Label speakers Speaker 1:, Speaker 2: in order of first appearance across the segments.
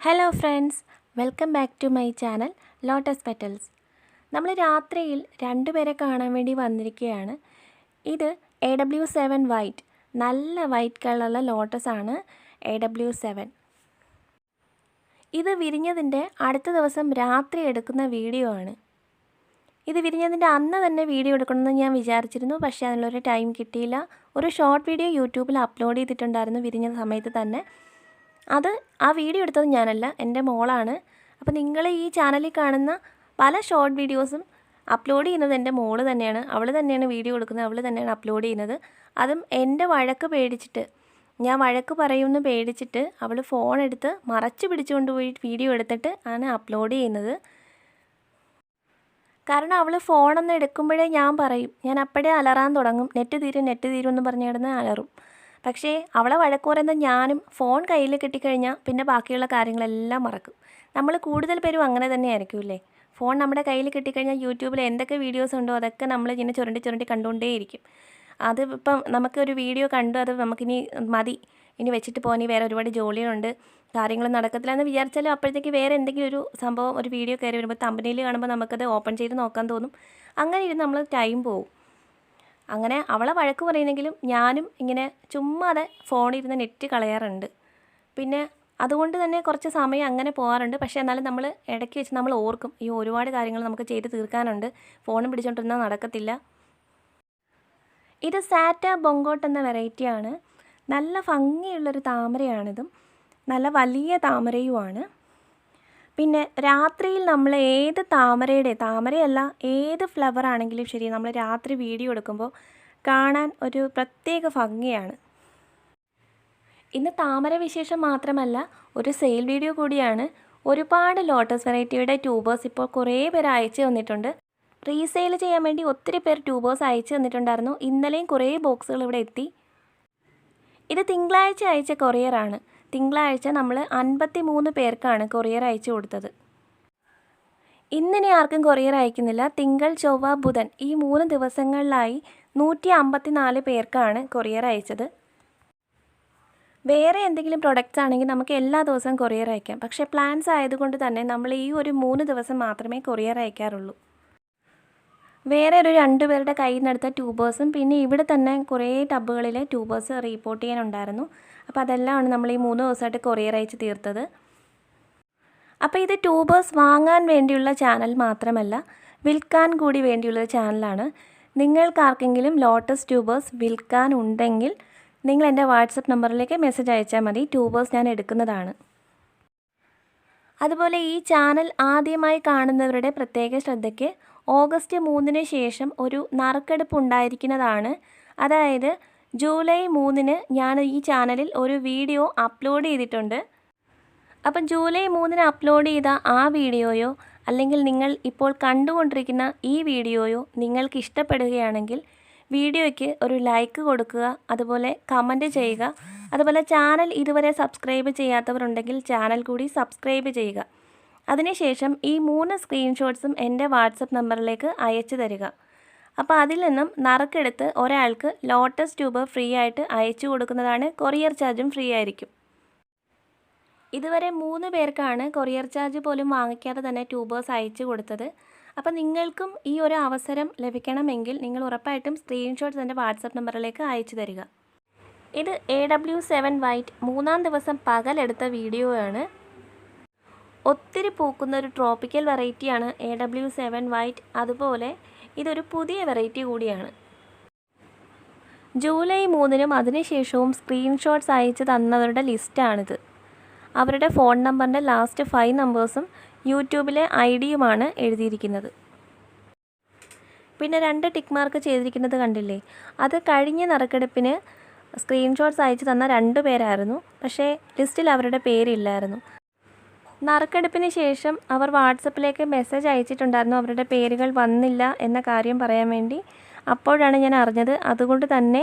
Speaker 1: Hello friends welcome back to my channel lotus petals നമ്മൾ രാത്രിയിൽ രണ്ടുപേരെ കാണാൻ വേണ്ടി വന്നിരിക്കുകയാണ്. ഇത് എ ഡബ്ല്യു സെവൻ വൈറ്റ് നല്ല വൈറ്റ് കളറുള്ള ലോട്ടസ് ആണ് എ ഡബ്ല്യു സെവൻ ഇത് വിരിഞ്ഞതിന്റെ അടുത്ത ദിവസം രാത്രി എടുക്കുന്ന വീഡിയോ ആണ്. ഇത് വിരിഞ്ഞതിന്റെ അന്ന് തന്നെ വീഡിയോ എടുക്കണമെന്ന് ഞാൻ വിചാരിച്ചിരുന്നു പക്ഷേ അതിനുള്ളൊരു ടൈം കിട്ടിയില്ല. ഒരു ഷോർട്ട് വീഡിയോ യൂട്യൂബിൽ അപ്ലോഡ് ചെയ്തിട്ടുണ്ടായിരുന്നു വിരിഞ്ഞ സമയത്ത് തന്നെ. അത് ആ വീഡിയോ എടുത്തത് ഞാനല്ല എന്റെ മോളാണ്. അപ്പോൾ നിങ്ങൾ ഈ ചാനലിൽ കാണുന്ന പല ഷോർട്ട് വീഡിയോസും അപ്ലോഡ് ചെയ്യുന്നത് എന്റെ മോൾ തന്നെയാണ്. അവൾ തന്നെയാണ് വീഡിയോ എടുക്കുന്നത് അവൾ തന്നെയാണ് അപ്ലോഡ് ചെയ്യുന്നത്. അതും എന്റെ വഴക്ക് പേടിച്ചിട്ട് ഞാൻ വഴക്ക് പറയുമെന്ന് പേടിച്ചിട്ട് അവൾ ഫോൺ എടുത്ത് മറച്ച് പിടിച്ചുകൊണ്ട് പോയി വീഡിയോ എടുത്തിട്ട് ആണ് അപ്ലോഡ് ചെയ്യുന്നത്. കാരണം അവൾ ഫോണൊന്ന് എടുക്കുമ്പോഴേ ഞാൻ പറയും ഞാൻ അപ്പോഴേ അലറാൻ തുടങ്ങും. നെറ്റ് തീരും നെറ്റ് തീരും എന്ന് പറഞ്ഞു കിടന്ന് അലറും. പക്ഷേ അവളെ വഴക്കു പറയുന്ന ഞാനും ഫോൺ കയ്യിൽ കിട്ടിക്കഴിഞ്ഞാൽ പിന്നെ ബാക്കിയുള്ള കാര്യങ്ങളെല്ലാം മറക്കും. നമ്മൾ കൂടുതൽ പേരും അങ്ങനെ തന്നെ ആയിരിക്കുമല്ലേ ഫോൺ നമ്മുടെ കയ്യിൽ കിട്ടിക്കഴിഞ്ഞാൽ യൂട്യൂബിൽ എന്തൊക്കെ വീഡിയോസ് ഉണ്ടോ അതൊക്കെ നമ്മൾ ഇങ്ങനെ ചുരണ്ടി ചുരണ്ടി കണ്ടുകൊണ്ടേയിരിക്കും അത് ഇപ്പം നമുക്കൊരു വീഡിയോ കണ്ടു അത് നമുക്കിനി മതി. ഇനി വെച്ചിട്ട് പോകാൻ വേറെ ഒരുപാട് ജോലികളുണ്ട്. കാര്യങ്ങൾ നടക്കത്തില്ല എന്ന് വിചാരിച്ചാലും അപ്പോഴത്തേക്ക് വേറെ എന്തെങ്കിലും ഒരു സംഭവം ഒരു വീഡിയോ കയറി വരുമ്പോൾ തമ്പനിയിൽ കാണുമ്പോൾ നമുക്കത് ഓപ്പൺ ചെയ്ത് നോക്കാൻ തോന്നും. അങ്ങനെ ഇരുന്ന് നമ്മൾ ടൈം പോകും അങ്ങനെ അവളെ വഴക്ക് പറയുന്നെങ്കിലും ഞാനും ഇങ്ങനെ ചുമ്മാതെ ഫോണിരുന്ന് നെറ്റ് കളയാറുണ്ട്. പിന്നെ അതുകൊണ്ട് തന്നെ കുറച്ച് സമയം അങ്ങനെ പോകാറുണ്ട് പക്ഷേ എന്നാലും നമ്മൾ ഇടയ്ക്ക് വെച്ച് നമ്മൾ ഓർക്കും ഈ ഒരുപാട് കാര്യങ്ങൾ നമുക്ക് ചെയ്ത് തീർക്കാനുണ്ട്. ഫോണും പിടിച്ചോണ്ടിരുന്നാൽ നടക്കത്തില്ല. ഇത് സാറ്റ ബൊങ്കോട്ട് എന്ന വെറൈറ്റിയാണ്. നല്ല ഭംഗിയുള്ളൊരു താമരയാണിതും. നല്ല വലിയ താമരയുമാണ്. പിന്നെ രാത്രിയിൽ നമ്മൾ ഏത് താമരയുടെ താമരയല്ല ഏത് ഫ്ലവർ ആണെങ്കിലും ശരി നമ്മൾ രാത്രി വീഡിയോ എടുക്കുമ്പോൾ കാണാൻ ഒരു പ്രത്യേക ഭംഗിയാണ്. ഇന്ന് താമര വിശേഷം മാത്രമല്ല ഒരു സെയിൽ വീഡിയോ കൂടിയാണ്. ഒരുപാട് ലോട്ടസ് വെറൈറ്റിയുടെ ട്യൂബേഴ്സ് ഇപ്പോൾ കുറേ പേർ അയച്ചു തന്നിട്ടുണ്ട്. റീസെയിൽ ചെയ്യാൻ വേണ്ടി ഒത്തിരി പേർ ട്യൂബേഴ്സ് അയച്ചു തന്നിട്ടുണ്ടായിരുന്നു. ഇന്നലെയും കുറേ ബോക്സുകൾ ഇവിടെ എത്തി. ഇത് തിങ്കളാഴ്ച അയച്ച കൊറിയറാണ് തിങ്കളാഴ്ച നമ്മൾ അൻപത്തി മൂന്ന് പേർക്കാണ് കൊറിയർ അയച്ചു കൊടുത്തത്. ഇന്നിനി ആർക്കും കൊറിയർ അയക്കുന്നില്ല. തിങ്കൾ ചൊവ്വ ബുധൻ ഈ മൂന്ന് ദിവസങ്ങളിലായി നൂറ്റി അമ്പത്തി നാല് പേർക്കാണ് കൊറിയർ അയച്ചത്. വേറെ എന്തെങ്കിലും പ്രൊഡക്റ്റ്സ് ആണെങ്കിൽ നമുക്ക് എല്ലാ ദിവസവും കൊറിയർ അയക്കാം. പക്ഷേ പ്ലാൻസ് ആയതുകൊണ്ട് തന്നെ നമ്മൾ ഈ ഒരു മൂന്ന് ദിവസം മാത്രമേ കൊറിയർ അയക്കാറുള്ളൂ. വേറെ ഒരു രണ്ട് പേരുടെ കയ്യിൽ നിന്നെടുത്ത ട്യൂബേഴ്സും പിന്നെ ഇവിടെ തന്നെ കുറേ ടബുകളിൽ ട്യൂബേഴ്സ് റീപ്പോർട്ട് ചെയ്യാനുണ്ടായിരുന്നു. അപ്പോൾ അതെല്ലാമാണ് നമ്മൾ ഈ മൂന്ന് ദിവസമായിട്ട് കൊറിയർ അയച്ച് തീർത്തത്. അപ്പോൾ ഇത് ട്യൂബേഴ്സ് വാങ്ങാൻ വേണ്ടിയുള്ള ചാനൽ മാത്രമല്ല വിൽക്കാൻ കൂടി വേണ്ടിയുള്ള ചാനലാണ് നിങ്ങൾക്കാർക്കെങ്കിലും ലോട്ടസ് ട്യൂബേഴ്സ് വിൽക്കാൻ ഉണ്ടെങ്കിൽ നിങ്ങൾ എന്റെ വാട്സപ്പ് നമ്പറിലേക്ക് മെസ്സേജ് അയച്ചാൽ മതി. ട്യൂബേഴ്സ് ഞാൻ എടുക്കുന്നതാണ്. അതുപോലെ ഈ ചാനൽ ആദ്യമായി കാണുന്നവരുടെ പ്രത്യേക ശ്രദ്ധയ്ക്ക് ഓഗസ്റ്റ് മൂന്നിന് ശേഷം ഒരു നറുക്കെടുപ്പ് ഉണ്ടായിരിക്കുന്നതാണ്. അതായത് ജൂലൈ മൂന്നിന് ഞാൻ ഈ ചാനലിൽ ഒരു വീഡിയോ അപ്ലോഡ് ചെയ്തിട്ടുണ്ട്. അപ്പം ജൂലൈ മൂന്നിന് അപ്ലോഡ് ചെയ്ത ആ വീഡിയോയോ അല്ലെങ്കിൽ നിങ്ങൾ ഇപ്പോൾ കണ്ടുകൊണ്ടിരിക്കുന്ന ഈ വീഡിയോയോ നിങ്ങൾക്ക് ഇഷ്ടപ്പെടുകയാണെങ്കിൽ വീഡിയോയ്ക്ക് ഒരു ലൈക്ക് കൊടുക്കുക അതുപോലെ കമന്റ് ചെയ്യുക അതുപോലെ ചാനൽ ഇതുവരെ സബ്സ്ക്രൈബ് ചെയ്യാത്തവരുണ്ടെങ്കിൽ ചാനൽ കൂടി സബ്സ്ക്രൈബ് ചെയ്യുക. അതിനുശേഷം ഈ മൂന്ന് സ്ക്രീൻഷോട്ട്സും എന്റെ വാട്സപ്പ് നമ്പറിലേക്ക് അയച്ചു തരിക. അപ്പോൾ അതിൽ നിന്നും നറുക്കെടുത്ത് ഒരാൾക്ക് ലോട്ടസ് ട്യൂബ് ഫ്രീ ആയിട്ട് അയച്ചു കൊടുക്കുന്നതാണ് കൊറിയർ ചാർജും ഫ്രീ ആയിരിക്കും. ഇതുവരെ മൂന്ന് പേർക്കാണ് കൊറിയർ ചാർജ് പോലും വാങ്ങിക്കാതെ തന്നെ ട്യൂബേഴ്സ് അയച്ചു കൊടുത്തത്. അപ്പോൾ നിങ്ങൾക്കും ഈ ഒരു അവസരം ലഭിക്കണമെങ്കിൽ നിങ്ങൾ ഉറപ്പായിട്ടും സ്ക്രീൻഷോട്ട്സ് എന്റെ വാട്സപ്പ് നമ്പറിലേക്ക് അയച്ചു തരിക. ഇത് എ ഡബ്ല്യു സെവൻ വൈറ്റ് മൂന്നാം ദിവസം പകലെടുത്ത വീഡിയോ ആണ്. ഒത്തിരി പൂക്കുന്ന ഒരു ട്രോപ്പിക്കൽ വെറൈറ്റിയാണ് എ ഡബ്ല്യു സെവൻ വൈറ്റ് അതുപോലെ ഇതൊരു പുതിയ വെറൈറ്റി കൂടിയാണ്. ജൂലൈ മൂന്നിനും അതിനുശേഷവും സ്ക്രീൻഷോട്ട്സ് അയച്ച് തന്നവരുടെ ലിസ്റ്റാണിത്. അവരുടെ ഫോൺ നമ്പറിന്റെ ലാസ്റ്റ് ഫൈവ് നമ്പേഴ്സും യൂട്യൂബിലെ ഐ ഡിയുമാണ് എഴുതിയിരിക്കുന്നത്. പിന്നെ രണ്ട് ടിക്ക് മാർക്ക് ചെയ്തിരിക്കുന്നത് കണ്ടില്ലേ? അത് കഴിഞ്ഞ നറുക്കെടുപ്പിന് സ്ക്രീൻഷോട്ട്സ് അയച്ചു തന്ന രണ്ട് പേരായിരുന്നു. പക്ഷേ ലിസ്റ്റിൽ അവരുടെ പേരില്ലായിരുന്നു. നറുക്കെടുപ്പിന് ശേഷം അവർ വാട്സപ്പിലേക്ക് മെസ്സേജ് അയച്ചിട്ടുണ്ടായിരുന്നു. അവരുടെ പേരുകൾ വന്നില്ല എന്ന കാര്യം പറയാൻ വേണ്ടി. അപ്പോഴാണ് ഞാൻ അറിഞ്ഞത്. അതുകൊണ്ട് തന്നെ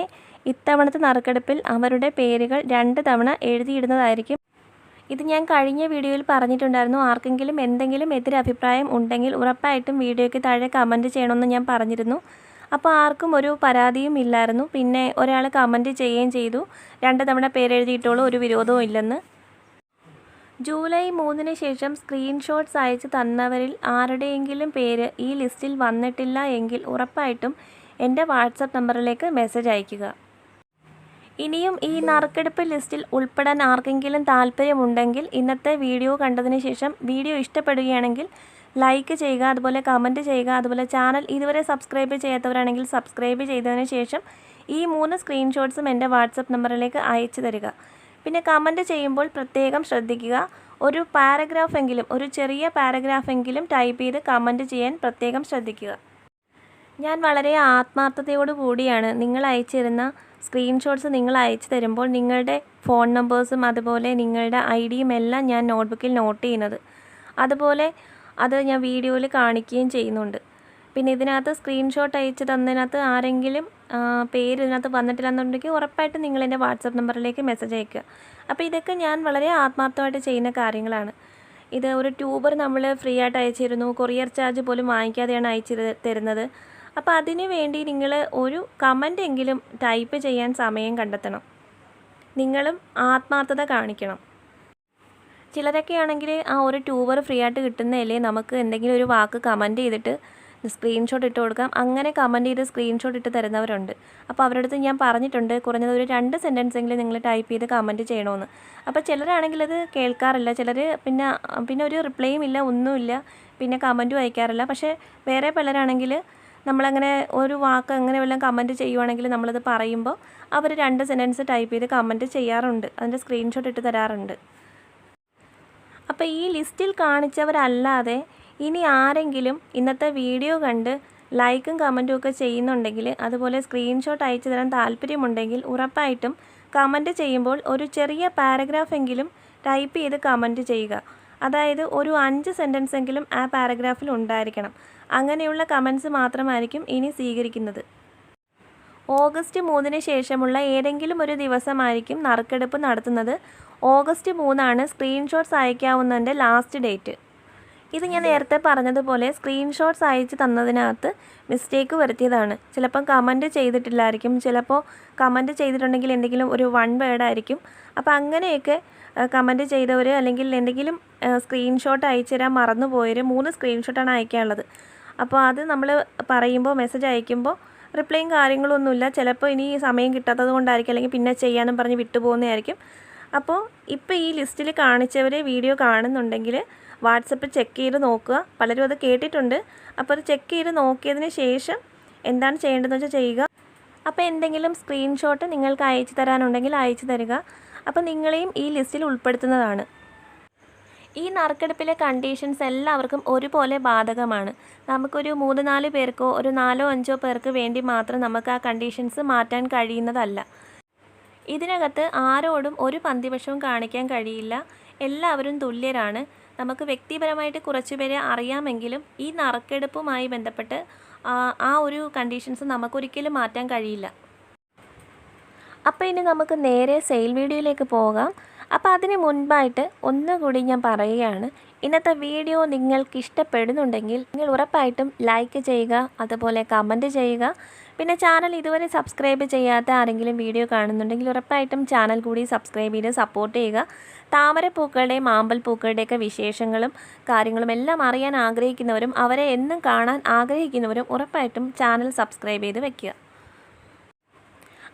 Speaker 1: ഇത്തവണത്തെ നറുക്കെടുപ്പിൽ അവരുടെ പേരുകൾ രണ്ട് തവണ എഴുതിയിടുന്നതായിരിക്കും. ഇത് ഞാൻ കഴിഞ്ഞ വീഡിയോയിൽ പറഞ്ഞിട്ടുണ്ടായിരുന്നു. ആർക്കെങ്കിലും എന്തെങ്കിലും എതിരഭിപ്രായം ഉണ്ടെങ്കിൽ ഉറപ്പായിട്ടും വീഡിയോയ്ക്ക് താഴെ കമന്റ് ചെയ്യണമെന്ന് ഞാൻ പറഞ്ഞിരുന്നു. അപ്പോൾ ആർക്കും ഒരു പരാതിയും ഇല്ലായിരുന്നു. പിന്നെ ഒരാൾ കമന്റ് ചെയ്യുകയും ചെയ്തു. രണ്ട് തവണ പേരെഴുതിയിട്ടുള്ളൂ ഒരു വിരോധവും ഇല്ലെന്ന്. ജൂലൈ മൂന്നിന് ശേഷം സ്ക്രീൻഷോട്ട്സ് അയച്ച് തന്നവരിൽ ആരുടെയെങ്കിലും പേര് ഈ ലിസ്റ്റിൽ വന്നിട്ടില്ല എങ്കിൽ ഉറപ്പായിട്ടും എന്റെ വാട്സപ്പ് നമ്പറിലേക്ക് മെസ്സേജ് അയയ്ക്കുക. ഇനിയും ഈ നറുക്കെടുപ്പ് ലിസ്റ്റിൽ ഉൾപ്പെടാൻ ആർക്കെങ്കിലും താല്പര്യമുണ്ടെങ്കിൽ ഇന്നത്തെ വീഡിയോ കണ്ടതിന് ശേഷം വീഡിയോ ഇഷ്ടപ്പെടുകയാണെങ്കിൽ ലൈക്ക് ചെയ്യുക അതുപോലെ കമന്റ് ചെയ്യുക അതുപോലെ ചാനൽ ഇതുവരെ സബ്സ്ക്രൈബ് ചെയ്യാത്തവരാണെങ്കിൽ സബ്സ്ക്രൈബ് ചെയ്തതിന് ശേഷം ഈ മൂന്ന് സ്ക്രീൻഷോട്ട്സും എന്റെ വാട്സപ്പ് നമ്പറിലേക്ക് അയച്ചു തരിക. പിന്നെ കമന്റ് ചെയ്യുമ്പോൾ പ്രത്യേകം ശ്രദ്ധിക്കുക. ഒരു പാരഗ്രാഫെങ്കിലും ഒരു ചെറിയ പാരഗ്രാഫെങ്കിലും ടൈപ്പ് ചെയ്ത് കമന്റ് ചെയ്യാൻ പ്രത്യേകം ശ്രദ്ധിക്കുക. ഞാൻ വളരെ ആത്മാർത്ഥതയോടു കൂടിയാണ് നിങ്ങൾ അയച്ചിരുന്ന സ്ക്രീൻഷോട്ട്സ് നിങ്ങൾ അയച്ചു തരുമ്പോൾ നിങ്ങളുടെ ഫോൺ നമ്പേഴ്സും അതുപോലെ നിങ്ങളുടെ ഐ ഡിയും എല്ലാം ഞാൻ നോട്ട്ബുക്കിൽ നോട്ട് ചെയ്യുന്നത്. അതുപോലെ അത് ഞാൻ വീഡിയോയിൽ കാണിക്കുകയും ചെയ്യുന്നുണ്ട്. പിന്നെ ഇതിനകത്ത് സ്ക്രീൻഷോട്ട് അയച്ച് തന്നതിനകത്ത് ആരെങ്കിലും പേര് ഇതിനകത്ത് വന്നിട്ടില്ലെന്നുണ്ടെങ്കിൽ ഉറപ്പായിട്ടും നിങ്ങൾ എന്റെ വാട്സപ്പ് നമ്പറിലേക്ക് മെസ്സേജ് അയക്കുക. അപ്പോൾ ഇതൊക്കെ ഞാൻ വളരെ ആത്മാർത്ഥമായിട്ട് ചെയ്യുന്ന കാര്യങ്ങളാണ്. ഇത് ഒരു ട്യൂബർ നമ്മൾ ഫ്രീ ആയിട്ട് അയച്ചിരുന്നു. കൊറിയർ ചാർജ് പോലും വാങ്ങിക്കാതെയാണ് അയച്ചു തരുന്നത്. അപ്പോൾ അതിന് വേണ്ടി നിങ്ങൾ ഒരു കമന്റ് എങ്കിലും ടൈപ്പ് ചെയ്യാൻ സമയം കണ്ടെത്തണം. നിങ്ങളും ആത്മാർത്ഥത കാണിക്കണം. ചിലരൊക്കെ ആണെങ്കിൽ ആ ഒരു ട്യൂബർ ഫ്രീ ആയിട്ട് കിട്ടുന്നതല്ലേ? നമുക്ക് എന്തെങ്കിലും ഒരു വാക്ക് കമന്റ് ചെയ്തിട്ട് സ്ക്രീൻഷോട്ട് ഇട്ട് കൊടുക്കാം. അങ്ങനെ കമന്റ് ചെയ്ത് സ്ക്രീൻഷോട്ട് ഇട്ട് തരുന്നവരുണ്ട്. അപ്പോൾ അവരുടെ അടുത്ത് ഞാൻ പറഞ്ഞിട്ടുണ്ട് കുറഞ്ഞത് ഒരു രണ്ട് സെന്റൻസ് എങ്കിലും നിങ്ങൾ ടൈപ്പ് ചെയ്ത് കമന്റ് ചെയ്യണമെന്ന് അപ്പോൾ ചിലരാണെങ്കിൽ അത് കേൾക്കാറില്ല. ചിലർ പിന്നെ പിന്നെ ഒരു റിപ്ലൈയും ഇല്ല ഒന്നുമില്ല പിന്നെ കമന്റും അയക്കാറില്ല. പക്ഷേ വേറെ പലരാണെങ്കിൽ നമ്മളങ്ങനെ ഒരു വാക്ക് അങ്ങനെ വല്ലതും കമന്റ് ചെയ്യുവാണെങ്കിൽ നമ്മളത് പറയുമ്പോൾ അവർ രണ്ട് സെന്റൻസ് ടൈപ്പ് ചെയ്ത് കമന്റ് ചെയ്യാറുണ്ട്. അതിന്റെ സ്ക്രീൻഷോട്ട് ഇട്ട് തരാറുണ്ട്. അപ്പോൾ ഈ ലിസ്റ്റിൽ കാണിച്ചവരല്ലാതെ ഇനി ആരെങ്കിലും ഇന്നത്തെ വീഡിയോ കണ്ട് ലൈക്കും കമന്റും ഒക്കെ ചെയ്യുന്നുണ്ടെങ്കിൽ അതുപോലെ സ്ക്രീൻഷോട്ട് അയച്ചു തരാൻ താല്പര്യമുണ്ടെങ്കിൽ ഉറപ്പായിട്ടും കമന്റ് ചെയ്യുമ്പോൾ ഒരു ചെറിയ പാരഗ്രാഫെങ്കിലും ടൈപ്പ് ചെയ്ത് കമന്റ് ചെയ്യുക. അതായത് ഒരു അഞ്ച് സെന്റൻസ് എങ്കിലും ആ പാരഗ്രാഫിൽ ഉണ്ടായിരിക്കണം. അങ്ങനെയുള്ള കമൻസ് മാത്രമായിരിക്കും ഇനി സ്വീകരിക്കുന്നത്. ഓഗസ്റ്റ് മൂന്നിന് ശേഷമുള്ള ഏതെങ്കിലും ഒരു ദിവസമായിരിക്കും നറുക്കെടുപ്പ് നടത്തുന്നത്. ഓഗസ്റ്റ് മൂന്നാണ് സ്ക്രീൻഷോട്ട്സ് അയക്കാവുന്നതിന്റെ ലാസ്റ്റ് ഡേറ്റ് ഇത് ഞാൻ നേരത്തെ പറഞ്ഞതുപോലെ സ്ക്രീൻഷോട്ട്സ് അയച്ച് തന്നതിനകത്ത് മിസ്റ്റേക്ക് വരുത്തിയതാണ്. ചിലപ്പം കമന്റ് ചെയ്തിട്ടില്ലായിരിക്കും. ചിലപ്പോൾ കമന്റ് ചെയ്തിട്ടുണ്ടെങ്കിൽ എന്തെങ്കിലും ഒരു വൺ വേർഡായിരിക്കും അപ്പോൾ അങ്ങനെയൊക്കെ കമന്റ് ചെയ്തവർ അല്ലെങ്കിൽ എന്തെങ്കിലും സ്ക്രീൻഷോട്ട് അയച്ചു തരാൻ മറന്നു പോയവർ മൂന്ന് സ്ക്രീൻഷോട്ടാണ് അയക്കാനുള്ളത്. അപ്പോൾ അത് നമ്മൾ പറയുമ്പോൾ മെസ്സേജ് അയക്കുമ്പോൾ റിപ്ലൈയും കാര്യങ്ങളൊന്നുമില്ല. ചിലപ്പോൾ ഇനി സമയം കിട്ടാത്തത് കൊണ്ടായിരിക്കും. അല്ലെങ്കിൽ പിന്നെ ചെയ്യാനും പറഞ്ഞ് വിട്ടുപോകുന്നതായിരിക്കും. അപ്പോൾ ഇപ്പോൾ ഈ ലിസ്റ്റിൽ കാണിച്ചവർ വീഡിയോ കാണുന്നുണ്ടെങ്കിൽ വാട്സപ്പ് ചെക്ക് ചെയ്ത് നോക്കുക. പലരും അത് കേട്ടിട്ടുണ്ട്. അപ്പോൾ അത് ചെക്ക് ചെയ്ത് നോക്കിയതിന് ശേഷം എന്താണ് ചെയ്യേണ്ടതെന്ന് വെച്ചാൽ ചെയ്യുക. അപ്പോൾ എന്തെങ്കിലും സ്ക്രീൻഷോട്ട് നിങ്ങൾക്ക് അയച്ചു തരാനുണ്ടെങ്കിൽ അയച്ചു തരിക. അപ്പോൾ നിങ്ങളെയും ഈ ലിസ്റ്റിൽ ഉൾപ്പെടുത്തുന്നതാണ്. ഈ നറുക്കെടുപ്പിലെ കണ്ടീഷൻസ് എല്ലാവർക്കും ഒരുപോലെ ബാധകമാണ്. നമുക്കൊരു മൂന്ന് നാല് പേർക്കോ ഒരു നാലോ അഞ്ചോ പേർക്ക് വേണ്ടി മാത്രം നമുക്ക് ആ കണ്ടീഷൻസ് മാറ്റാൻ കഴിയുന്നതല്ല. ഇതിനകത്ത് ആരോടും ഒരു പന്തിപക്ഷവും കാണിക്കാൻ കഴിയില്ല. എല്ലാവരും തുല്യരാണ്. നമുക്ക് വ്യക്തിപരമായിട്ട് കുറച്ചുപേരെ അറിയാമെങ്കിലും ഈ നറുക്കെടുപ്പുമായി ബന്ധപ്പെട്ട് ആ ഒരു കണ്ടീഷൻസ് നമുക്കൊരിക്കലും മാറ്റാൻ കഴിയില്ല. അപ്പോൾ ഇനി നമുക്ക് നേരെ സെയിൽ വീഡിയോയിലേക്ക് പോകാം. അപ്പോൾ അതിന് മുൻപായിട്ട് ഒന്നുകൂടി ഞാൻ പറയുകയാണ്. ഇന്നത്തെ വീഡിയോ നിങ്ങൾക്ക് ഇഷ്ടപ്പെടുന്നുണ്ടെങ്കിൽ നിങ്ങൾ ഉറപ്പായിട്ടും ലൈക്ക് ചെയ്യുക അതുപോലെ കമന്റ് ചെയ്യുക. പിന്നെ ചാനൽ ഇതുവരെ സബ്സ്ക്രൈബ് ചെയ്യാത്ത ആരെങ്കിലും വീഡിയോ കാണുന്നുണ്ടെങ്കിൽ ഉറപ്പായിട്ടും ചാനൽ കൂടി സബ്സ്ക്രൈബ് ചെയ്ത് സപ്പോർട്ട് ചെയ്യുക. താമരപ്പൂക്കളുടെയും ആമ്പൽപ്പൂക്കളുടെയൊക്കെ വിശേഷങ്ങളും കാര്യങ്ങളും എല്ലാം അറിയാൻ ആഗ്രഹിക്കുന്നവരും അവരെ എന്നും കാണാൻ ആഗ്രഹിക്കുന്നവരും ഉറപ്പായിട്ടും ചാനൽ സബ്സ്ക്രൈബ് ചെയ്ത് വെക്കുക.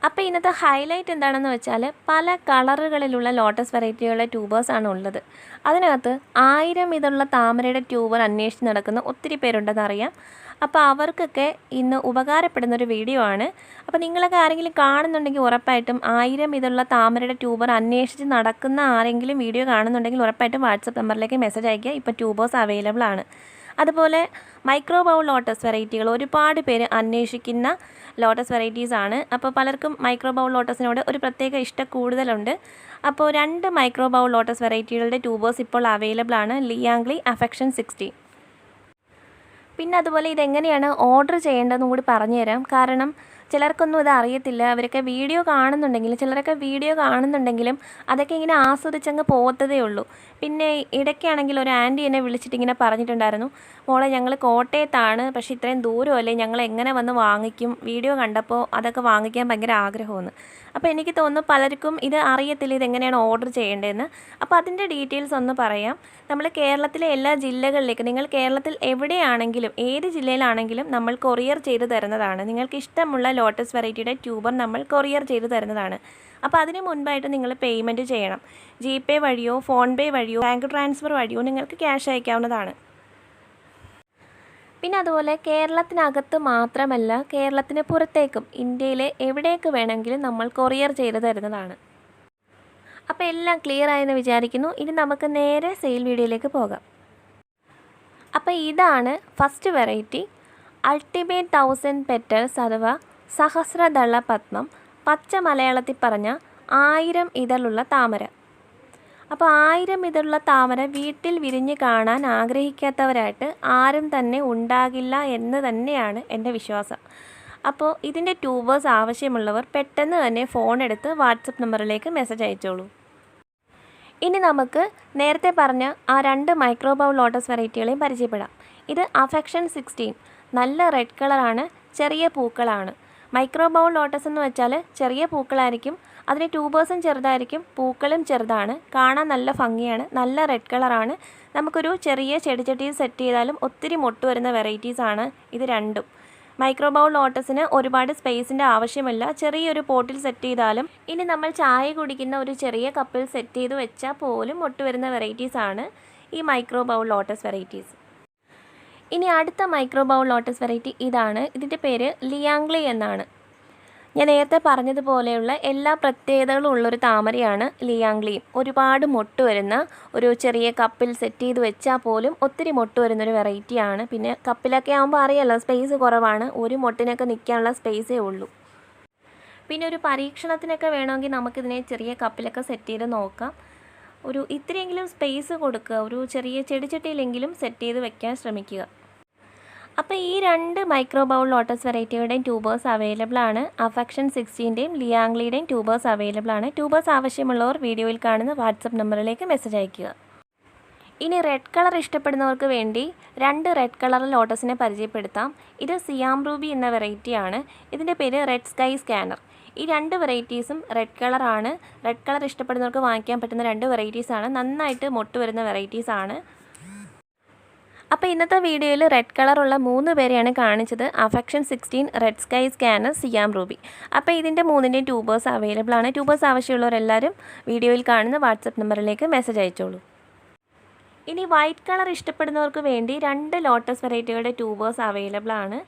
Speaker 1: അപ്പോൾ ഇന്നത്തെ ഹൈലൈറ്റ് എന്താണെന്ന് വെച്ചാൽ പല കളറുകളിലുള്ള ലോട്ടസ് ട്യൂബേഴ്സ് ആണ് ഉള്ളത്. അതിനകത്ത് ആയിരം ഇതുള്ള താമരയുടെ ട്യൂബർ അന്വേഷിച്ച് നടക്കുന്ന ഒത്തിരി പേരുണ്ടെന്ന് അറിയാം. അപ്പോൾ അവർക്കൊക്കെ ഇന്ന് ഉപകാരപ്പെടുന്ന ഒരു വീഡിയോ ആണ്. അപ്പോൾ നിങ്ങളൊക്കെ ആരെങ്കിലും കാണുന്നുണ്ടെങ്കിൽ ഉറപ്പായിട്ടും ആയിരം ഇതുള്ള താമരയുടെ ട്യൂബർ അന്വേഷിച്ച് നടക്കുന്ന ആരെങ്കിലും വീഡിയോ കാണുന്നുണ്ടെങ്കിൽ ഉറപ്പായിട്ടും വാട്സപ്പ് നമ്പറിലേക്ക് മെസ്സേജ് അയയ്ക്കുക. ഇപ്പോൾ ട്യൂബേഴ്സ് അവൈലബിൾ ആണ്. അതുപോലെ മൈക്രോ ബൗൾ ലോട്ടസ് വെറൈറ്റികൾ ഒരുപാട് പേര് അന്വേഷിക്കുന്ന ലോട്ടസ് വെറൈറ്റീസ് ആണ്. അപ്പോൾ പലർക്കും മൈക്രോ ബൗൾ ലോട്ടസിനോട് ഒരു പ്രത്യേക ഇഷ്ടം കൂടുതലുണ്ട്. അപ്പോൾ രണ്ട് മൈക്രോ ബൗൾ ലോട്ടസ് വെറൈറ്റികളുടെ ട്യൂബേഴ്സ് ഇപ്പോൾ അവൈലബിൾ ആണ്. ലിയാങ്ലി അഫെക്ഷൻ സിക്സ്റ്റി പിന്നെ അതുപോലെ ഇതെങ്ങനെയാണ് ഓർഡർ ചെയ്യേണ്ടതെന്നും കൂടി പറഞ്ഞുതരാം. കാരണം ചിലർക്കൊന്നും ഇത് അറിയത്തില്ല. അവരൊക്കെ വീഡിയോ കാണുന്നുണ്ടെങ്കിലും ചിലരൊക്കെ വീഡിയോ കാണുന്നുണ്ടെങ്കിലും അതൊക്കെ ഇങ്ങനെ ആസ്വദിച്ചങ്ങ് പോകത്തതേ ഉള്ളൂ. പിന്നെ ഇടയ്ക്കാണെങ്കിൽ ഒരു ആന്റി എന്നെ വിളിച്ചിട്ട് ഇങ്ങനെ പറഞ്ഞിട്ടുണ്ടായിരുന്നു മോളെ ഞങ്ങൾ കോട്ടയത്താണ് പക്ഷേ ഇത്രയും ദൂരമല്ലേ ഞങ്ങൾ എങ്ങനെ വന്ന് വാങ്ങിക്കും? വീഡിയോ കണ്ടപ്പോൾ അതൊക്കെ വാങ്ങിക്കാൻ ഭയങ്കര ആഗ്രഹമാണ്. അപ്പോൾ എനിക്ക് തോന്നുന്നു പലർക്കും ഇത് അറിയത്തില്ല ഇതെങ്ങനെയാണ് ഓർഡർ ചെയ്യേണ്ടതെന്ന്. അപ്പോൾ അതിന്റെ ഡീറ്റെയിൽസ് ഒന്ന് പറയാം. നമ്മൾ കേരളത്തിലെ എല്ലാ ജില്ലകളിലേക്കും നിങ്ങൾ കേരളത്തിൽ എവിടെയാണെങ്കിലും ഏത് ജില്ലയിലാണെങ്കിലും നമ്മൾ കൊറിയർ ചെയ്ത് തരുന്നതാണ്. നിങ്ങൾക്ക് ഇഷ്ടമുള്ള ലോട്ടസ് വെറൈറ്റിയുടെ ട്യൂബർ നമ്മൾ കൊറിയർ ചെയ്ത് തരുന്നതാണ്. അപ്പോൾ അതിന് മുൻപായിട്ട് നിങ്ങൾ പേയ്മെന്റ് ചെയ്യണം. ജി പേ വഴിയോ ഫോൺ പേ വഴിയോ ബാങ്ക് ട്രാൻസ്ഫർ വഴിയോ നിങ്ങൾക്ക് ക്യാഷ് അയക്കാവുന്നതാണ്. പിന്നെ അതുപോലെ കേരളത്തിനകത്ത് മാത്രമല്ല കേരളത്തിന് പുറത്തേക്കും ഇന്ത്യയിലെ എവിടേക്ക് വേണമെങ്കിലും നമ്മൾ കൊറിയർ ചെയ്ത് തരുന്നതാണ്. അപ്പോൾ എല്ലാം ക്ലിയർ ആയെന്ന് വിചാരിക്കുന്നു. ഇനി നമുക്ക് നേരെ സെയിൽ വീഡിയോയിലേക്ക് പോകാം. അപ്പോൾ ഇതാണ് first variety ultimate thousand petals അഥവാ സഹസ്രദള പത്മം പച്ച മലയാളത്തിൽ പറഞ്ഞ ആയിരം ഇതളുള്ള താമര. അപ്പോൾ ആയിരം ഇതളുള്ള താമര വീട്ടിൽ വിരിഞ്ഞ് കാണാൻ ആഗ്രഹിക്കാത്തവരായിട്ട് ആരും തന്നെ ഉണ്ടാകില്ല എന്ന് തന്നെയാണ് എന്റെ വിശ്വാസം. അപ്പോൾ ഇതിന്റെ ട്യൂബേഴ്സ് ആവശ്യമുള്ളവർ പെട്ടെന്ന് തന്നെ ഫോൺ എടുത്ത് വാട്സപ്പ് നമ്പറിലേക്ക് മെസ്സേജ് അയച്ചോളൂ. ഇനി നമുക്ക് നേരത്തെ പറഞ്ഞ ആ രണ്ട് മൈക്രോ ബൗൾ ലോട്ടസ് വെറൈറ്റികളെയും പരിചയപ്പെടാം. ഇത് അഫെക്ഷൻ സിക്സ്റ്റീൻ. നല്ല റെഡ് കളറാണ് ചെറിയ പൂക്കളാണ്. മൈക്രോ ബൗൾ ലോട്ടസ് എന്ന് വെച്ചാൽ ചെറിയ പൂക്കളായിരിക്കും. അതിന് ട്യൂബേഴ്സും ചെറുതായിരിക്കും. പൂക്കളും ചെറുതാണ്. കാണാൻ നല്ല ഭംഗിയാണ്. നല്ല റെഡ് കളറാണ് നമുക്കൊരു ചെറിയ ചെടിച്ചട്ടിയിൽ സെറ്റ് ചെയ്താലും ഒത്തിരി മൊട്ട് വരുന്ന വെറൈറ്റീസാണ് ഇത് രണ്ടും. മൈക്രോ ബൗൾ ലോട്ടസിന് ഒരുപാട് സ്പേസിന്റെ ആവശ്യമില്ല. ചെറിയൊരു പോട്ടിൽ സെറ്റ് ചെയ്താലും ഇനി നമ്മൾ ചായ കുടിക്കുന്ന ഒരു ചെറിയ കപ്പിൽ സെറ്റ് ചെയ്ത് വെച്ചാൽ പോലും മൊട്ട് വരുന്ന വെറൈറ്റീസാണ് ഈ മൈക്രോ ബൗൾ ലോട്ടസ് വെറൈറ്റീസ് ഇനി അടുത്ത മൈക്രോ ബൗൾ ലോട്ടസ് വെറൈറ്റി ഇതാണ്. ഇതിന്റെ പേര് ലിയാങ്ലി എന്നാണ്. ഞാൻ നേരത്തെ പറഞ്ഞതുപോലെയുള്ള എല്ലാ പ്രത്യേകതകളും ഉള്ളൊരു താമരയാണ് ലിയാങ്ലിയും ഒരുപാട് മൊട്ട് വരുന്ന ഒരു ചെറിയ കപ്പിൽ സെറ്റ് ചെയ്ത് വെച്ചാൽ പോലും ഒത്തിരി മൊട്ട് വരുന്നൊരു വെറൈറ്റിയാണ് പിന്നെ കപ്പിലൊക്കെ ആകുമ്പോൾ അറിയാലോ സ്പേസ് കുറവാണ്. ഒരു മൊട്ടിനൊക്കെ നിൽക്കാനുള്ള സ്പേസേ ഉള്ളൂ. പിന്നെ ഒരു പരീക്ഷണത്തിനൊക്കെ വേണമെങ്കിൽ നമുക്കിതിനെ ചെറിയ കപ്പിലൊക്കെ സെറ്റ് ചെയ്ത് നോക്കാം. ഒരു ഇത്രയെങ്കിലും സ്പേസ് കൊടുക്കുക. ഒരു ചെറിയ ചെടിച്ചട്ടിയിലെങ്കിലും സെറ്റ് ചെയ്ത് വെക്കാൻ ശ്രമിക്കുക. അപ്പോൾ ഈ രണ്ട് മൈക്രോ ബൗൾ ലോട്ടസ് വെറൈറ്റിയുടെയും ട്യൂബേഴ്സ് അവൈലബിൾ ആണ്. അഫക്ഷൻ സിക്സ്റ്റീന്റെയും ലിയാങ്ലിയുടെയും ട്യൂബേഴ്സ് അവൈലബിൾ ആണ്. ട്യൂബേഴ്സ് ആവശ്യമുള്ളവർ വീഡിയോയിൽ കാണുന്ന വാട്സപ്പ് നമ്പറിലേക്ക് മെസ്സേജ് അയയ്ക്കുക. ഇനി റെഡ് കളർ ഇഷ്ടപ്പെടുന്നവർക്ക് വേണ്ടി രണ്ട് റെഡ് കളർ ലോട്ടസിനെ പരിചയപ്പെടുത്താം. ഇത് സിയാം റൂബി എന്ന വെറൈറ്റിയാണ് ഇതിന്റെ പേര് റെഡ് സ്കൈ സ്കാനർ ഈ രണ്ട് വെറൈറ്റീസും റെഡ് കളറാണ് റെഡ് കളർ ഇഷ്ടപ്പെടുന്നവർക്ക് വാങ്ങിക്കാൻ പറ്റുന്ന രണ്ട് വെറൈറ്റീസാണ് നന്നായിട്ട് മൊട്ട് വരുന്ന വെറൈറ്റീസാണ് അപ്പോൾ ഇന്നത്തെ വീഡിയോയിൽ റെഡ് കളറുള്ള മൂന്ന് പേരെയാണ് കാണിച്ചത്. Affection sixteen red sky scanner Siam ruby അപ്പോൾ ഇതിന്റെ മൂന്നിന്റെയും ട്യൂബേഴ്സ് അവൈലബിൾ ആണ്. ട്യൂബേഴ്സ് ആവശ്യമുള്ളവരെല്ലാവരും വീഡിയോയിൽ കാണുന്ന വാട്സപ്പ് നമ്പറിലേക്ക് മെസ്സേജ് അയച്ചോളൂ. ഇനി വൈറ്റ് കളർ ഇഷ്ടപ്പെടുന്നവർക്ക് വേണ്ടി രണ്ട് ലോട്ടസ് വെറൈറ്റികളുടെ ട്യൂബേഴ്സ് അവൈലബിൾ ആണ്.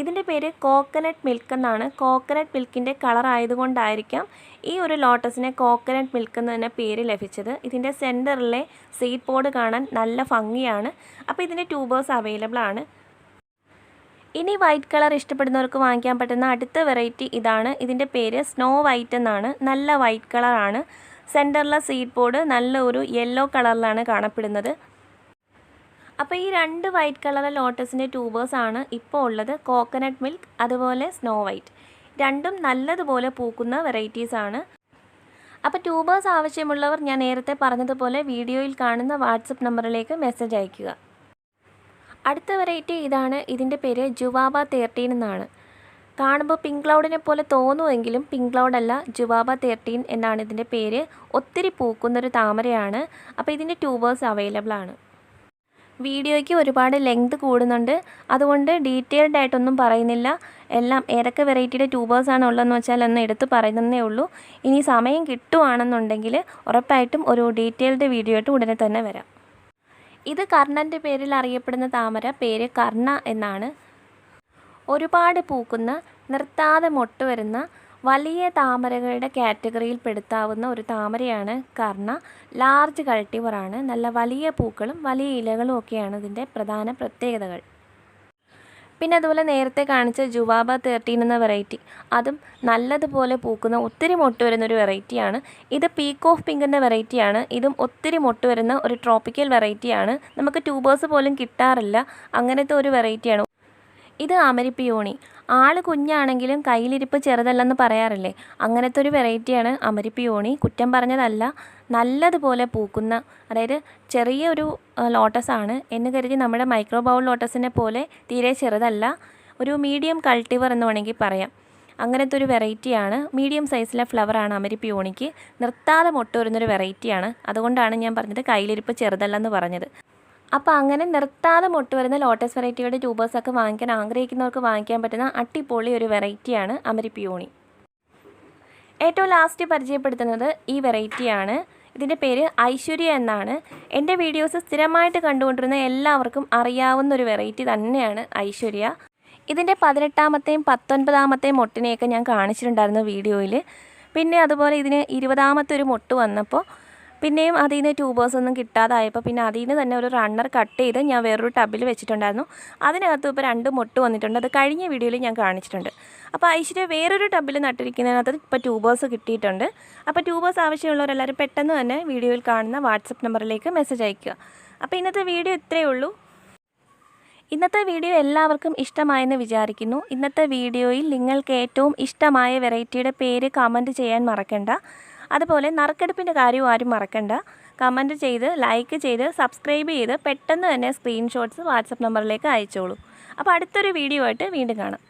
Speaker 1: ഇതിന്റെ പേര് കോക്കനട്ട് മിൽക്ക് എന്നാണ്. കോക്കനട്ട് മിൽക്കിന്റെ കളർ ആയതുകൊണ്ടായിരിക്കാം ഈ ഒരു ലോട്ടസിനെ കോക്കനട്ട് മിൽക്ക് എന്ന് തന്നെ പേര് ലഭിച്ചത്. ഇതിന്റെ സെന്ററിലെ സീഡ് പോഡ് കാണാൻ നല്ല ഭംഗിയാണ്. അപ്പോൾ ഇതിന്റെ ട്യൂബേഴ്സ് അവൈലബിൾ ആണ്. ഇനി വൈറ്റ് കളർ ഇഷ്ടപ്പെടുന്നവർക്ക് വാങ്ങിക്കാൻ പറ്റുന്ന അടുത്ത വെറൈറ്റി ഇതാണ്. ഇതിന്റെ പേര് സ്നോ വൈറ്റ് എന്നാണ്. നല്ല വൈറ്റ് കളറാണ് സെന്ററിലെ സീഡ് ബോർഡ് നല്ല ഒരു യെല്ലോ കളറിലാണ് കാണപ്പെടുന്നത്. അപ്പോൾ ഈ രണ്ട് വൈറ്റ് കളർ ലോട്ടസിന്റെ ട്യൂബേഴ്സ് ആണ് ഇപ്പോൾ ഉള്ളത്. കോക്കനട്ട് മിൽക്ക് അതുപോലെ സ്നോ വൈറ്റ് രണ്ടും നല്ലതുപോലെ പൂക്കുന്ന വെറൈറ്റീസ് ആണ്. അപ്പോൾ ട്യൂബേഴ്സ് ആവശ്യമുള്ളവർ ഞാൻ നേരത്തെ പറഞ്ഞതുപോലെ വീഡിയോയിൽ കാണുന്ന വാട്സപ്പ് നമ്പറിലേക്ക് മെസ്സേജ് അയയ്ക്കുക. അടുത്ത വെറൈറ്റി ഇതാണ്. ഇതിന്റെ പേര് ജുവാബ തേർട്ടീൻ എന്നാണ്. കാണുമ്പോൾ പിങ്ക് ക്ലൗഡിനെ പോലെ തോന്നുമെങ്കിലും പിങ്ക് ക്ലൗഡല്ല ജുവാബ തേർട്ടീൻ എന്നാണ് ഇതിന്റെ പേര്. ഒത്തിരി പൂക്കുന്നൊരു താമരയാണ്. അപ്പോൾ ഇതിന്റെ ട്യൂബേഴ്സ് അവൈലബിൾ ആണ്. വീഡിയോയ്ക്ക് ഒരുപാട് ലെങ്ത് കൂടുന്നുണ്ട്. അതുകൊണ്ട് ഡീറ്റെയിൽഡ് ആയിട്ടൊന്നും പറയുന്നില്ല. എല്ലാം ഏതൊക്കെ വെറൈറ്റിയുടെ ട്യൂബേഴ്സാണ് ഉള്ളതെന്ന് വെച്ചാൽ ഒന്ന് എടുത്ത് പറയുന്നതേ ഉള്ളൂ. ഇനി സമയം കിട്ടുവാണെന്നുണ്ടെങ്കിൽ ഉറപ്പായിട്ടും ഒരു ഡീറ്റെയിൽഡ് വീഡിയോ ആയിട്ട് ഉടനെ തന്നെ വരാം. ഇത് കർണന്റെ പേരിൽ അറിയപ്പെടുന്ന താമര പേര് കർണ എന്നാണ്. ഒരുപാട് പൂക്കുന്ന നിർത്താതെ മൊട്ട് വരുന്ന വലിയ താമരകളുടെ കാറ്റഗറിയിൽ പെടുത്താവുന്ന ഒരു താമരയാണ് കർണ. ലാർജ് കൾട്ടിവറാണ് നല്ല വലിയ പൂക്കളും വലിയ ഇലകളും ഒക്കെയാണ് ഇതിന്റെ പ്രധാന പ്രത്യേകതകൾ. പിന്നെ അതുപോലെ നേരത്തെ കാണിച്ച ജുവാബ തേർട്ടീൻ എന്ന വെറൈറ്റി അതും നല്ലതുപോലെ പൂക്കുന്ന ഒത്തിരി മൊട്ട് വരുന്ന ഒരു വെറൈറ്റിയാണ് ഇത് പീക്ക് ഓഫ് പിങ്ക് എന്ന വെറൈറ്റിയാണ് ഇതും ഒത്തിരി മൊട്ട് വരുന്ന ഒരു ട്രോപ്പിക്കൽ വെറൈറ്റിയാണ് നമുക്ക് ട്യൂബേഴ്സ് പോലും കിട്ടാറില്ല. അങ്ങനത്തെ ഒരു വെറൈറ്റിയാണ് ഇത് അമരിപ്പിയോണി. ആൾ കുഞ്ഞാണെങ്കിലും കയ്യിലിരിപ്പ് ചെറുതല്ലെന്ന് പറയാറില്ലേ? അങ്ങനത്തെ ഒരു വെറൈറ്റിയാണ് അമരിപ്പിയോണി. കുറ്റം പറഞ്ഞതല്ല നല്ലതുപോലെ പൂക്കുന്ന അതായത് ചെറിയ ഒരു ലോട്ടസാണ്. എന്ന് കരുതി നമ്മുടെ മൈക്രോ ബൗൾ ലോട്ടസിനെ പോലെ തീരെ ചെറുതല്ല ഒരു മീഡിയം കൾട്ടിവർ എന്ന് വേണമെങ്കിൽ പറയാം. അങ്ങനത്തെ ഒരു വെറൈറ്റിയാണ്. മീഡിയം സൈസിലെ ഫ്ലവറാണ് അമരിപ്പിയോണിക്ക്. നിർത്താതെ മുട്ട വരുന്നൊരു വെറൈറ്റിയാണ്. അതുകൊണ്ടാണ് ഞാൻ പറഞ്ഞത് കയ്യിലിരിപ്പ് ചെറുതല്ലെന്ന് പറഞ്ഞത്. അപ്പോൾ അങ്ങനെ നിർത്താതെ മുട്ട് വരുന്ന ലോട്ടസ് വെറൈറ്റിയുടെ ട്യൂബേഴ്സൊക്കെ വാങ്ങിക്കാൻ ആഗ്രഹിക്കുന്നവർക്ക് വാങ്ങിക്കാൻ പറ്റുന്ന അട്ടിപ്പൊളി ഒരു വെറൈറ്റിയാണ് അമരിപ്പിയോണി. ഏറ്റവും ലാസ്റ്റ് പരിചയപ്പെടുത്തുന്നത് ഈ വെറൈറ്റിയാണ് ഇതിന്റെ പേര് ഐശ്വര്യ എന്നാണ്. എന്റെ വീഡിയോസ് സ്ഥിരമായിട്ട് കണ്ടുകൊണ്ടിരുന്ന എല്ലാവർക്കും അറിയാവുന്ന ഒരു വെറൈറ്റി തന്നെയാണ് ഐശ്വര്യ. ഇതിന്റെ പതിനെട്ടാമത്തെയും പത്തൊൻപതാമത്തെയും മൊട്ടിനെയൊക്കെ ഞാൻ കാണിച്ചിട്ടുണ്ടായിരുന്നു വീഡിയോയിൽ പിന്നെ അതുപോലെ ഇതിന് ഇരുപതാമത്തെ ഒരു മൊട്ട് വന്നപ്പോൾ പിന്നെയും അതിൽ നിന്ന് ട്യൂബേഴ്സ് ഒന്നും കിട്ടാതായപ്പോൾ പിന്നെ അതിൽ നിന്ന് തന്നെ ഒരു റണ്ണർ കട്ട് ചെയ്ത് ഞാൻ വേറൊരു ടബിൽ വെച്ചിട്ടുണ്ടായിരുന്നു. അതിനകത്ത് ഇപ്പോൾ രണ്ട് മുട്ട് വന്നിട്ടുണ്ട്. അത് കഴിഞ്ഞ വീഡിയോയിൽ ഞാൻ കാണിച്ചിട്ടുണ്ട്. അപ്പോൾ ഐശ്വര്യ വേറൊരു ടബിൽ നട്ടിരിക്കുന്നതിനകത്ത് ഇപ്പോൾ ട്യൂബേഴ്സ് കിട്ടിയിട്ടുണ്ട്. അപ്പോൾ ട്യൂബേഴ്സ് ആവശ്യമുള്ളവരെല്ലാവരും പെട്ടെന്ന് തന്നെ വീഡിയോയിൽ കാണുന്ന വാട്സപ്പ് നമ്പറിലേക്ക് മെസ്സേജ് അയയ്ക്കുക. അപ്പോൾ ഇന്നത്തെ വീഡിയോ ഇത്രയേ ഉള്ളൂ. ഇന്നത്തെ വീഡിയോ എല്ലാവർക്കും ഇഷ്ടമായെന്ന് വിചാരിക്കുന്നു. ഇന്നത്തെ വീഡിയോയിൽ നിങ്ങൾക്ക് ഏറ്റവും ഇഷ്ടമായ വെറൈറ്റിയുടെ പേര് കമന്റ് ചെയ്യാൻ മറക്കണ്ട. അതുപോലെ നറുക്കെടുപ്പിന്റെ കാര്യവും ആരും മറക്കണ്ട. കമന്റ് ചെയ്ത് ലൈക്ക് ചെയ്ത് സബ്സ്ക്രൈബ് ചെയ്ത് പെട്ടെന്ന് തന്നെ സ്ക്രീൻഷോട്ട്സ് വാട്സപ്പ് നമ്പറിലേക്ക് അയച്ചോളൂ. അപ്പോൾ അടുത്തൊരു വീഡിയോ ആയിട്ട് വീണ്ടും കാണാം.